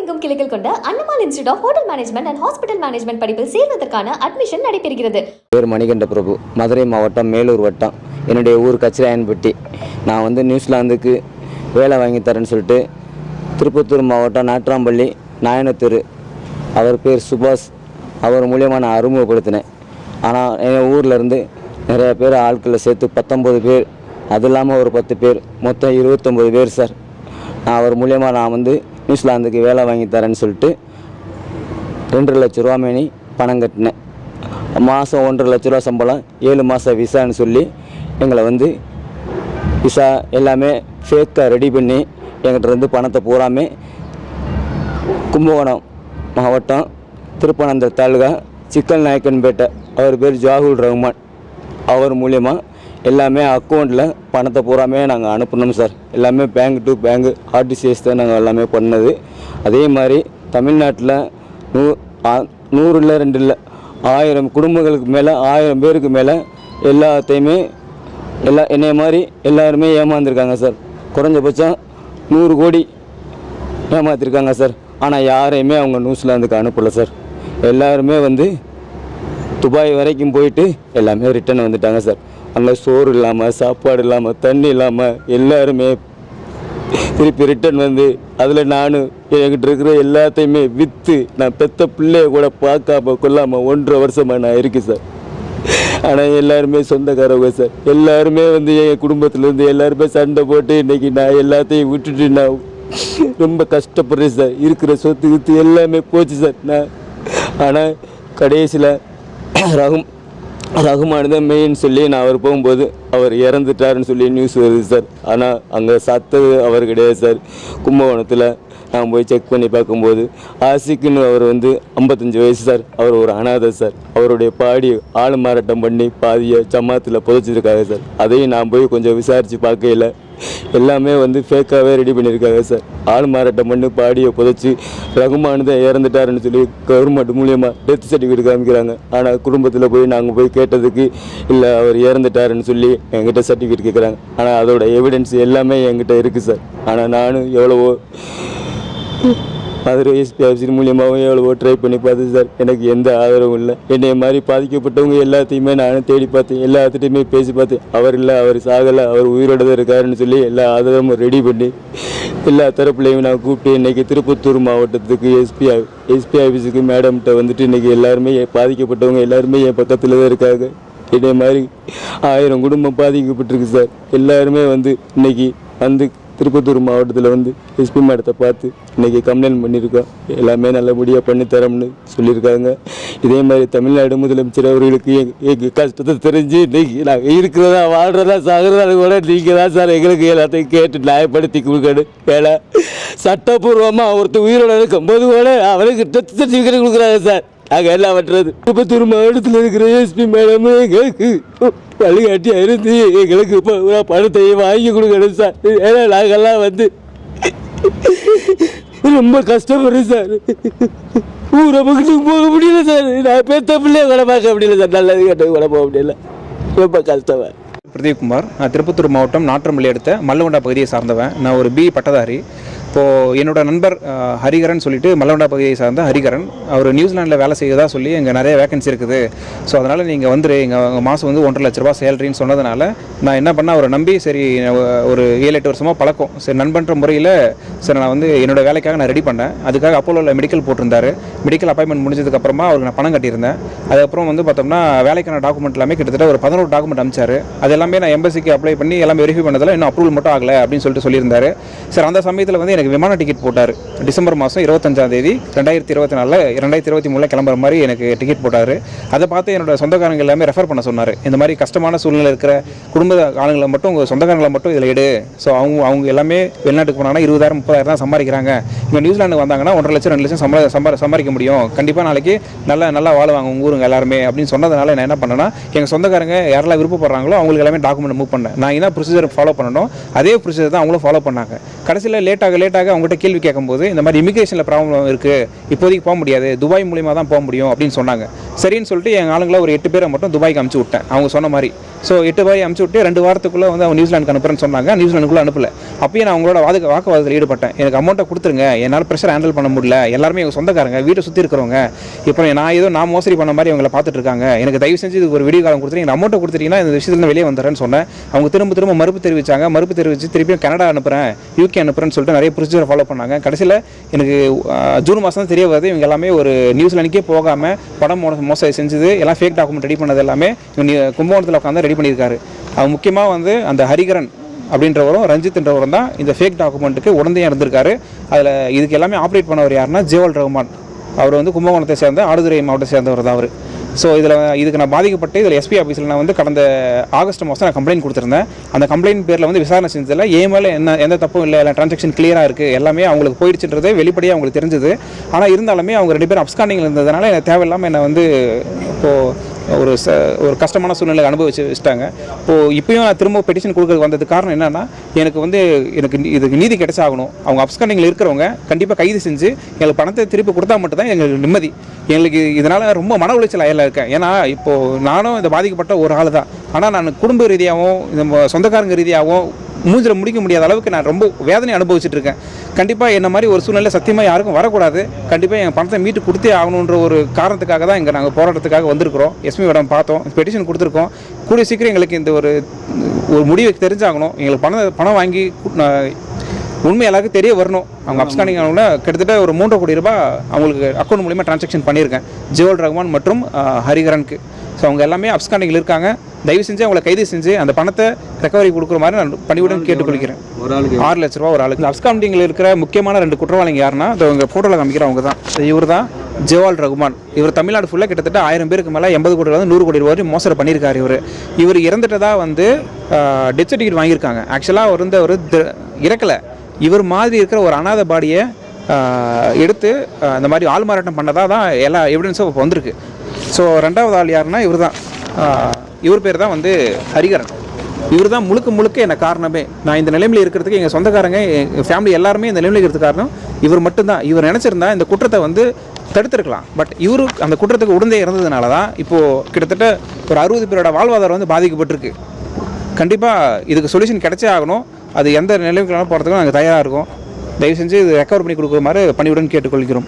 எங்கும் கிளைகள் கொண்ட Annamal institute of hotel management and hospital management படிப்பில் சேர்வதற்கான அட்மிஷன் நடைபெறுகிறது. பேர் மணிகண்ட பிரபு. மதுரை மாவட்டம் மேலூர் வட்டம். என்னுடைய ஊர் கச்சிராயன்பட்டி. நான் வந்து நியூசிலாந்துக்கு வேலை வாங்கி தரேன்னு சொல்லிட்டு திருப்பத்தூர் மாவட்டம் நாட்ராம்பள்ளி நாயனத்தூர். அவர் பேர் சுபாஷ். அவர் மூலியமாக நான் அறிமுகப்படுத்தினேன். ஆனால் என் ஊரில் இருந்து நிறைய பேர் ஆட்களை சேர்த்து பத்தொம்பது பேர். அது இல்லாமல் ஒரு பத்து பேர். மொத்தம் இருபத்தொம்பது பேர் சார். நான் அவர் மூலியமாக நான் வந்து நியூசிலாந்துக்கு வேலை வாங்கி தரேன்னு சொல்லிட்டு ரெண்டு லட்ச ரூபா மேனி பணம் கட்டினேன். மாதம் ஒன்றரை லட்ச ரூபா சம்பளம் ஏழு மாதம் விசான்னு சொல்லி எங்களை வந்து விசா எல்லாமே ஃபேக்காக ரெடி பண்ணி எங்கிட்ட இருந்து பணத்தை பூராமே கும்பகோணம் மாவட்டம் திருப்பனந்தர் தாலுகா சிக்கல் நாயக்கன்பேட்டை. அவர் பேர் ஜாகுல் ரஹ்மான் அவர் மூலியமாக எல்லாமே அக்கௌண்ட்டில் பணத்தை பூராமே நாங்கள் அனுப்பணும் சார். எல்லாமே பேங்க் டு பேங்க் ஆர்டிசிஎஸ் தான் நாங்கள் எல்லாமே பண்ணது. அதே மாதிரி தமிழ்நாட்டில் நூ நூறு இல்லை ரெண்டு இல்லை ஆயிரம் குடும்பங்களுக்கு மேலே ஆயிரம் பேருக்கு மேலே எல்லாத்தையுமே எல்லா என்னைய மாதிரி எல்லாருமே ஏமாந்துருக்காங்க சார். குறைஞ்சபட்சம் நூறு கோடி ஏமாத்திருக்காங்க சார். ஆனால் யாரையுமே அவங்க நியூசிலாந்துக்கு அனுப்பலை சார். எல்லாருமே வந்து துபாய் வரைக்கும் போயிட்டு எல்லாமே ரிட்டர்ன் வந்துட்டாங்க சார். அங்கே சோறு இல்லாமல் சாப்பாடு இல்லாமல் தண்ணி இல்லாமல் எல்லாருமே திருப்பி ரிட்டன் வந்து அதில் நான் என்கிட்ட இருக்கிற எல்லாத்தையுமே விற்று நான் பெத்த பிள்ளைய கூட பார்க்காம கொள்ளாமல் ஒன்றரை வருஷமாக நான் இருக்கேன் சார். ஆனால் எல்லாருமே சொந்தக்காரவங்க சார். எல்லாருமே வந்து என் குடும்பத்துலேருந்து எல்லாருமே சண்டை போட்டு இன்றைக்கி நான் எல்லாத்தையும் விட்டுட்டு நான் ரொம்ப கஷ்டப்படுறேன் சார். இருக்கிற சொத்து கித்து எல்லாமே போச்சு சார். நான் ஆனால் கடைசியில் ரகும் ரகுமான் தான் மெயின் சொல்லி நான் அவர் போகும்போது அவர் இறந்துட்டாருன்னு சொல்லி நியூஸ் வருது சார் ஆனால் அங்கே சத்தது அவர் கிடையாது சார் கும்பகோணத்தில் நான் போய் செக் பண்ணி பார்க்கும்போது ஆசிக்குன்னு அவர் வந்து ஐம்பத்தஞ்சு வயசு சார். அவர் ஒரு அனாதை சார். அவருடைய பாடி ஆள் மாறாட்டம் பண்ணி பாதியை ஜமாத்தில் புதைச்சிருக்காங்க சார். அதையும் நான் போய் கொஞ்சம் விசாரித்து பார்க்கையில எல்லாமே வந்து ஃபேக்காகவே ரெடி பண்ணியிருக்காங்க சார். ஆள் மாறாட்டம் பண்ணி பாடியை புதைச்சி ரகுமானு தான் இறந்துட்டாருன்னு சொல்லி கவர்மெண்ட் மூலியமாக டெத் சர்டிஃபிகேட் காமிக்கிறாங்க. ஆனால் குடும்பத்தில் போய் நாங்கள் போய் கேட்டதுக்கு இல்லை அவர் இறந்துட்டாருன்னு சொல்லி என்கிட்ட சர்டிஃபிகேட் கேட்குறாங்க ஆனால் அதோட எவிடன்ஸ் எல்லாமே என்கிட்ட இருக்குது சார். ஆனால் நானும் எவ்வளவோ மதுரை எஸ்பி மூலியமாகவும் எவ்வளவோ ட்ரை பண்ணி பார்த்தேன் சார் எனக்கு எந்த ஆதரவும் இல்லை. என்னை மாதிரி பாதிக்கப்பட்டவங்க எல்லாத்தையுமே நானும் தேடி பார்த்தேன். எல்லாத்துட்டையுமே பேசி பார்த்தேன். அவர் இல்லை அவர் சாகலை அவர் உயிரோட தான் இருக்காருன்னு சொல்லி எல்லா ஆதரவும் ரெடி பண்ணி எல்லா தரப்புலையும் நான் கூப்பிட்டு இன்னைக்கு திருப்பத்தூர் மாவட்டத்துக்கு எஸ்பி எஸ்பி ஆஃபீஸுக்கு மேடம்கிட்ட வந்துட்டு இன்றைக்கி எல்லாருமே பாதிக்கப்பட்டவங்க எல்லாருமே என் பக்கத்தில் தான் இருக்காங்க. இதே மாதிரி ஆயிரம் குடும்பம் பாதிக்கப்பட்டிருக்கு சார் எல்லாருமே வந்து இன்னைக்கு வந்து திருப்பத்தூர் மாவட்டத்தில் வந்து எஸ்பி மேடத்தை பார்த்து இன்னைக்கு கம்ப்ளைண்ட் பண்ணியிருக்கோம் எல்லாமே நல்லபடியாக பண்ணி தரோம்னு சொல்லியிருக்காங்க இதே மாதிரி தமிழ்நாடு முதலமைச்சர் அவர்களுக்கு எங்கள் கஷ்டத்தை தெரிஞ்சு இன்றைக்கி நாங்கள் இருக்கிறதா வாழ்கிறதா சாகிறதா கூட நீங்கள் தான் சார் எங்களுக்கு எல்லாத்தையும் கேட்டு நியாயப்படுத்தி கொடுக்கணும். ஏன்னா சட்டப்பூர்வமாக ஒருத்தர் உயிரோட இருக்கும்போது கூட அவருக்கு டெத் சர்டிஃபிகேட் கொடுக்குறாங்க சார். நாங்கள் எல்லாம் வெட்டுறது. திருப்பத்தூர் மாவட்டத்தில் இருக்கிற எஸ்பி மேடம் எங்களுக்கு வழிகாட்டியாக இருந்து எங்களுக்கு இப்போ பணத்தை வாங்கி கொடுக்கணும் சார் ஏன்னா நாங்கள்லாம் வந்து ரொம்ப கஷ்டப்படுறேன் சார் ஊரை பக்கத்துக்கு போக முடியல சார் நான் பெத்த பிள்ளைய கூட பார்க்க முடியல சார் நல்லது கேட்டது கூட போக முடியல. ரொம்ப பிரதீப் பிரதீப்குமார் நான் திருப்பத்தூர் மாவட்டம் நாற்றம்பள்ளி எடுத்த மல்லவண்டா பகுதியை சார்ந்தவன். நான் ஒரு பி பட்டதாரி. இப்போது என்னோட நண்பர் ஹரிகரன் சொல்லிட்டு மல்லவண்டா பகுதியை சார்ந்த ஹரிகரன் அவர் நியூசிலாண்டில் வேலை செய்யறதா சொல்லி இங்கே நிறைய வேகன்சி இருக்குது. ஸோ அதனால் நீங்கள் வந்துரு. எங்கள் மாதம் வந்து ஒன்றரை லட்ச ரூபா சேலரின்னு சொன்னதுனால நான் என்ன பண்ணேன் அவரை நம்பி சரி ஒரு ஏழு எட்டு வருஷமாக பழக்கம். சரி நண்பன்ற முறையில் சரி நான் வந்து என்னோட வேலைக்காக நான் ரெடி பண்ணேன். அதுக்காக அப்போலோவில் மெடிக்கல் போட்டிருந்தார். மெடிக்கல் அப்பாயின்மெண்ட் முடிஞ்சதுக்கப்புறமா அவருக்கு நான் பணம் கட்டியிருந்தேன். அதுக்கப்புறம் வந்து பார்த்தோம்னா வேலைக்கான டாக்குமெண்ட் எல்லாமே கிட்டத்தட்ட ஒரு பதினோரு டாக்குமெண்ட் அமிச்சாரு அது எல்லாமே நான் எம்பசிக்கு அப்ளை பண்ணி எல்லாமே வெரிஃபை பண்ணதில் இன்னும் அப்ரூவல் மட்டும் ஆகலை அப்படின்னு சொல்லிட்டு சொல்லியிருந்தார். சார் அந்த சமயத்தில் வந்து எனக்கு விமான டிக்கெட் போட்டார். டிசம்பர் மாதம் இருபத்தஞ்சாம் தேதி ரெண்டாயிரத்தி இருபத்தி நாலில் ரெண்டாயிரத்தி இருபத்தி மூணில் கிளம்புற மாதிரி எனக்கு டிக்கெட் போட்டார். அதை பார்த்து என்னோட சொந்தக்காரங்க எல்லாமே ரெஃபர் பண்ண சொன்னார். இந்த மாதிரி கஷ்டமான சூழ்நிலை இருக்கிற குடும்ப ஆளுங்களை மட்டும் உங்கள் சொந்தக்காரங்களை மட்டும் இதில் எடு. ஸோ அவங்க அவங்க எல்லாமே வெளிநாட்டுக்கு போனாங்கன்னா இருபதாயிரம் முப்பதாயிரம் தான் சம்பாதிக்கிறாங்க. இங்கே நியூசிலாந்து வந்தாங்கன்னா ஒன்றரை லட்சம் ரெண்டு லட்சம் சம்பள சம்பா சம்பாதிக்க முடியும். கண்டிப்பாக நாளைக்கு நல்லா நல்லா வாழ்வாங்க உங்கள் ஊருங்க எல்லாருமே அப்படின்னு சொன்னதுனால நான் என்ன பண்ணேன்னா எங்கள் சொந்தக்காரங்க யாரெல்லாம் விருப்பப்படுறாங்களோ அவங்களுக்கு எல்லாமே டாக்குமெண்ட் மூவ் பண்ணேன். நான் என்ன ப்ரொசீஜர் ஃபாலோ பண்ணணும். அதே ப்ரொசீஜர் தான் அவங்களும் ஃபாலோ பண்ணாங்க. கடைசியில் லேட்டாக லேட்டாக அவங்ககிட்ட கேள்வி கேட்கும்போது இந்த மாதிரி இமிகிரேஷனில் ப்ராப்ளம் இருக்குது இப்போதைக்கு போக முடியாது துபாய் மூலிமா தான் போக முடியும் அப்படின்னு சொன்னாங்க. சரின்னு சொல்லிட்டு எங்கள் ஆளுங்களை ஒரு எட்டு பேரை மட்டும் துபாய்க்கு அமுச்சு விட்டேன். அவங்க சொன்ன மாதிரி. ஸோ எட்டு பாய் அமுச்சு விட்டு ரெண்டு வாரத்துக்குள்ளே வந்து அவங்க நியூசிலாண்டுக்கு அனுப்புறேன்னு சொன்னாங்க. நியூசிலாண்டுக்குள்ளே அனுப்பல. அப்பயும் நான் அவங்களோட வாக்கு வாக்குவாதத்தில் ஈடுபட்டேன். எனக்கு அமௌண்ட்டை கொடுத்துருங்க. என்னால் ப்ரெஷர் ஹேண்டில் பண்ண முடியல. எல்லாருமே எங்கள் சொந்தக்காரங்க. வீட்டை சுற்றி இருக்கிறவங்க. இப்போ நான் ஏதோ நான் மோசடி பண்ண மாதிரி அவங்கள பார்த்துட்டு இருக்காங்க. எனக்கு தயவு செஞ்சு இதுக்கு ஒரு வீடியோ காலம் கொடுத்துருங்க அமௌண்ட்டை கொடுத்துட்டீங்கன்னா இந்த விஷயத்துல வெளியே வந்துடுறேன்னு சொன்னேன். அவங்க திரும்ப திரும்ப மறுப்பு தெரிவிச்சாங்க. மறுப்பு தெரிவித்து திருப்பியும் கனடா அனுப்புகிறேன் யூகே அனுப்புறேன்னு சொல்லிட்டு நிறைய ப்ரொசீஜர் ஃபாலோ பண்ணாங்க. கடைசியில் எனக்கு ஜூன் மாதம் தெரிய வருது. இவங்க எல்லாமே ஒரு நியூசிலாண்டுக்கே போகாமல் படம் மோ மோசடி செஞ்சது எல்லாம் ஃபேக் டாக்குமெண்ட் ரெடி பண்ணது எல்லாமே கும்பகோணத்தில் உட்காந்து ரெடி பண்ணியிருக்காரு. அது முக்கியமாக வந்து அந்த ஹரிகரன் அப்படின்றவரும் ரஞ்சித்ன்றவரும் தான் இந்த ஃபேக் டாக்குமெண்ட்டுக்கு உடந்தையாக இருந்திருக்காரு. அதில் இதுக்கு எல்லாமே ஆப்ரேட் பண்ணவர் யாருன்னா ஜேவல் ரஹ்மான் அவர் வந்து கும்பகோணத்தை சேர்ந்த ஆடுதுறை மாவட்டத்தை சேர்ந்தவர் தான் அவர். ஸோ இதில் இதுக்கு நான் பாதிக்கப்பட்டு இதில் எஸ்பி ஆஃபீஸில் நான் வந்து கடந்த ஆகஸ்ட் மாதம் நான் கம்ப்ளைண்ட் கொடுத்துருந்தேன். அந்த கம்ப்ளைண்ட் பேரில் வந்து விசாரணை செஞ்சதில் ஏன் மேலே என்ன எந்த தப்பும் இல்லை எல்லாம் ட்ரான்சாக்ஷன் கிளியராக இருக்குது எல்லாமே அவங்களுக்கு போயிடுச்சுன்றது வெளிப்படையாக அவங்களுக்கு தெரிஞ்சது. ஆனால் இருந்தாலுமே அவங்க ரெண்டு பேரும் அப்ஸ்காண்டிங்கில் இருந்ததுனால எனக்கு தேவையில்லாமல் என்னை வந்து இப்போது ஒரு ச ஒரு கஷ்டமான சூழ்நிலை அனுபவிச்சு வச்சுட்டாங்க. இப்போது இப்பயும் நான் திரும்ப பெட்டிஷன் கொடுக்கறதுக்கு வந்தது காரணம் என்னென்னா எனக்கு வந்து எனக்கு இதுக்கு நீதி கிடைச்சாகணும். அவங்க அப்ஸ்கண்டிங்கில் இருக்கிறவங்க கண்டிப்பாக கைது செஞ்சு எங்களுக்கு பணத்தை திருப்பி கொடுத்தா மட்டும்தான் எங்களுக்கு நிம்மதி. எங்களுக்கு இதனால் ரொம்ப மன உளைச்சல் அயலில் இருக்கேன். ஏன்னா இப்போது நானும் இதை பாதிக்கப்பட்ட ஒரு ஆள் தான் ஆனால் நான் குடும்ப ரீதியாகவும் இந்த சொந்தக்காரங்க ரீதியாகவும் மூஞ்சில் முடிக்க முடியாத அளவுக்கு நான் ரொம்ப வேதனை அனுபவிச்சுட்டு இருக்கேன் கண்டிப்பாக என்ன மாதிரி ஒரு சூழ்நிலை சத்தியமாக யாருக்கும் வரக்கூடாது. கண்டிப்பாக எங்கள் பணத்தை மீட்டு கொடுத்தே ஆகணுன்ற ஒரு காரணத்துக்காக தான் இங்கே நாங்கள் போராட்டத்துக்காக வந்திருக்கிறோம். எஸ்மி மேடம் பார்த்தோம். பெட்டிஷன் கொடுத்துருக்கோம். கூடிய சீக்கிரம் எங்களுக்கு இந்த ஒரு ஒரு முடிவு தெரிஞ்சாகணும். எங்களுக்கு பணம் பணம் வாங்கி கு- நான் உண்மை எல்லாருக்கும் தெரிய வரணும். அவங்க அப்ஸ்காண்டிங் அவங்க கிட்டத்தட்ட ஒரு மூன்றரை கோடி ரூபாய் அவங்களுக்கு அக்கௌண்ட் மூலியமாக டிரான்சாக்ஷன் பண்ணியிருக்கேன். ஜியோல் ரஹ்மான் மற்றும் ஹரிகரனுக்கு. ஸோ அவங்க எல்லாமே அப்ஸ்காண்டிங்கில் இருக்காங்க. தயவு செஞ்சு அவங்களை கைது செஞ்சு அந்த பணத்தை ரெக்கவரி கொடுக்குற மாதிரி நான் பணிவுடன் கேட்டுக்கொள்கிறேன். ஆறு லட்ச ரூபா ஒரு ஆளுக்கு. இந்த அப்ஸ்காண்டிங்கில் இருக்கிற முக்கியமான ரெண்டு குற்றவாளிங்க யாருன்னா அதை உங்கள் ஃபோட்டோவில் காமிக்கிறவங்க தான். இவர் தான் ஜவால் ரகுமான். இவர் தமிழ்நாடு ஃபுல்லாக கிட்டத்தட்ட ஆயிரம் பேருக்கு மேலே எண்பது கோடி வந்து நூறு கோடி ரூபாய் வரையும் மோசடி பண்ணியிருக்காரு இவர். இவர் இறந்துட்டதா வந்து டெத் சர்டிஃபிகேட் வாங்கியிருக்காங்க. ஆக்சுவலாக அவர் வந்து அவர் இறக்கலை. இவர் மாதிரி இருக்கிற ஒரு அனாத பாடியை எடுத்து இந்த மாதிரி ஆள் மாறாட்டம் பண்ணதாக தான் எல்லா எவிடன்ஸும் இப்போ வந்திருக்கு. ஸோ ரெண்டாவது ஆள் யாருன்னா இவர் தான். இவர் பேர் தான் வந்து ஹரிகரன். இவர் தான் முழுக்க முழுக்க என்ன காரணமே. நான் இந்த நிலைமையில் இருக்கிறதுக்கு எங்கள் சொந்தக்காரங்க எங்கள் ஃபேமிலி எல்லாருமே இந்த நிலைமையில் இருக்கிறது காரணம் இவர் மட்டும்தான் இவர் நினச்சிருந்தா இந்த குற்றத்தை வந்து தடுத்திருக்கலாம். பட் இவரு அந்த குற்றத்துக்கு உடந்தே இருந்ததுனால தான் இப்போது கிட்டத்தட்ட ஒரு அறுபது பேரோட வாழ்வாதாரம் வந்து பாதிக்கப்பட்டிருக்கு. கண்டிப்பாக இதுக்கு சொல்யூஷன் கிடைச்சே ஆகணும். அது எந்த நிலைமைக்கு போகிறதுக்கும் நாங்கள் தயாராக இருக்கோம். தயவு செஞ்சு இது ரெக்கவர் பண்ணி கொடுக்குமாறு பணிவுடன் கேட்டுக்கொள்கிறோம்.